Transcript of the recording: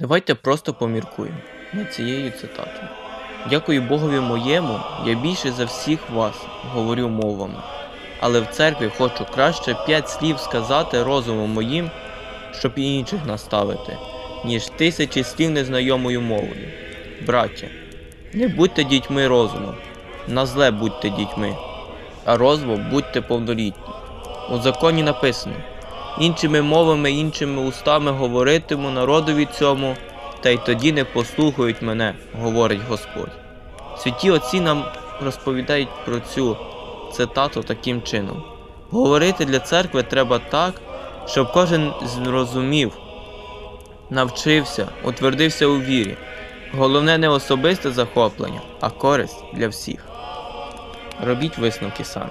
Давайте просто поміркуємо над цією цитатою. Дякую Богові моєму, я більше за всіх вас говорю мовами, але в церкві хочу краще п'ять слів сказати розумом моїм, щоб і інших наставити, ніж тисячі слів незнайомою мовою. Браття, не будьте дітьми розуму, на зле будьте дітьми, а розумом будьте повнолітні. У законі написано іншими мовами, іншими устами говоритиму народові цьому, та й тоді не послухають мене, говорить Господь. Святі отці нам розповідають про цю цитату таким чином: говорити для церкви треба так, щоб кожен зрозумів, навчився, утвердився у вірі. Головне не особисте захоплення, а користь для всіх. Робіть висновки самі.